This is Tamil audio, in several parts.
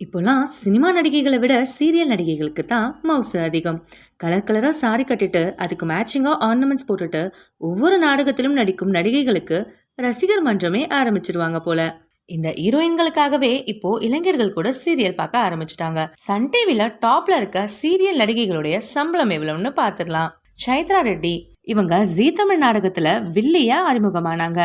இப்போலாம் சினிமா நடிகைகளை விட சீரியல் நடிகைகளுக்கு தான் மவுசு அதிகம் கலர் கலராக சாரி கட்டிட்டு அதுக்கு மேட்சிங்காக ஆர்னமெண்ட்ஸ் போட்டுட்டு ஒவ்வொரு நாடகத்திலும் நடிக்கும் நடிகைகளுக்கு ரசிகர் மன்றமே ஆரம்பிச்சிருவாங்க போல. இந்த ஹீரோயின்களுக்காகவே இப்போ இளைஞர்கள் கூட சீரியல் பார்க்க ஆரம்பிச்சிட்டாங்க. சன் டிவில டாப்ல இருக்க சீரியல் நடிகைகளுடைய சம்பளம் எவ்வளவுன்னு பார்த்துடலாம். சைத்ரா ரெட்டி இவங்க ஜீ தமிழ் நாடகத்துல வில்லியா அறிமுகமானாங்க.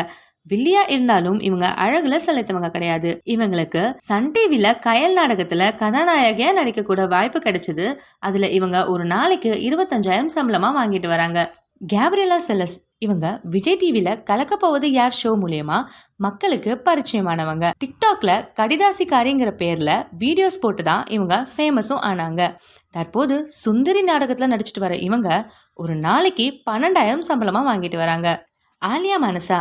வில்லியா இருந்தாலும் இவங்க அழகுல செலுத்தவங்க கிடையாது. இவங்களுக்கு சன் டிவில கயல் நாடகத்துல கதாநாயகியா நடிக்க கூட வாய்ப்பு கிடைச்சது. அதுல இவங்க ஒரு நாளைக்கு இருபத்தஞ்சாயிரம் சம்பளமா வாங்கிட்டு வராங்க. கேப்ரியலா செலஸ் இவங்க விஜய் டிவில கலக்க போவது யார் ஷோ மூலியமா மக்களுக்கு பரிச்சயமானவங்க. டிக்டாக்ல கடிதாசிக்காரிங்கிற பேர்ல வீடியோஸ் போட்டு தான் இவங்க ஃபேமஸும் ஆனாங்க. தற்போது சுந்தரி நாடகத்துல நடிச்சிட்டு வர இவங்க ஒரு நாளைக்கு பன்னெண்டாயிரம் சம்பளமா வாங்கிட்டு வராங்க. ஆலியா மனசா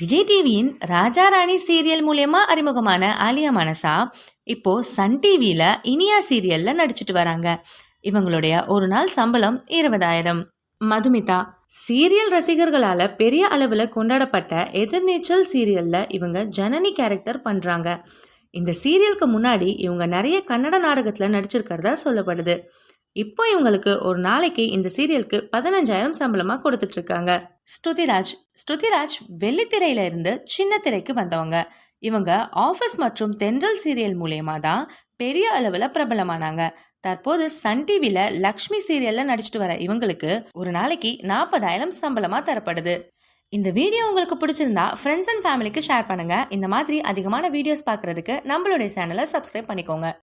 விஜய் டிவியின் ராஜா ராணி சீரியல் மூலயமா அறிமுகமான ஆலியா மனசா இப்போ சன் டிவியில இனியா சீரியல்ல நடிச்சிட்டு வராங்க. இவங்களுடைய ஒரு நாள் சம்பளம் இருபதாயிரம். மதுமிதா சீரியல் ரசிகர்களால பெரிய அளவில் கொண்டாடப்பட்ட எதிர்நீச்சல் சீரியல்ல இவங்க ஜனனி கேரக்டர் பண்றாங்க. இந்த சீரியலுக்கு முன்னாடி இவங்க நிறைய கன்னட நாடகத்துல நடிச்சிருக்கிறதா சொல்லப்படுது. இப்போ இவங்களுக்கு ஒரு நாளைக்கு இந்த சீரியலுக்கு பதினஞ்சாயிரம் சம்பளமா கொடுத்துட்டு இருக்காங்க ஸ்ருதிராஜ் ஸ்ருதிராஜ் வெள்ளித்திரையில இருந்து சின்ன திரைக்கு வந்தவங்க. இவங்க ஆஃபீஸ் மற்றும் தென்றல் சீரியல் மூலயமா தான் பெரிய அளவில் பிரபலமானாங்க. தற்போது சன் டிவியில் லக்ஷ்மி சீரியலில் நடிச்சிட்டு வர இவங்களுக்கு ஒரு நாளைக்கு நாற்பதாயிரம் சம்பளமாக தரப்படுது. இந்த வீடியோ உங்களுக்கு பிடிச்சிருந்தா ஃப்ரெண்ட்ஸ் அண்ட் ஃபேமிலிக்கு ஷேர் பண்ணுங்க. இந்த மாதிரி அதிகமான வீடியோஸ் பார்க்கறதுக்கு நம்மளுடைய சேனலை சப்ஸ்கிரைப் பண்ணிக்கோங்க.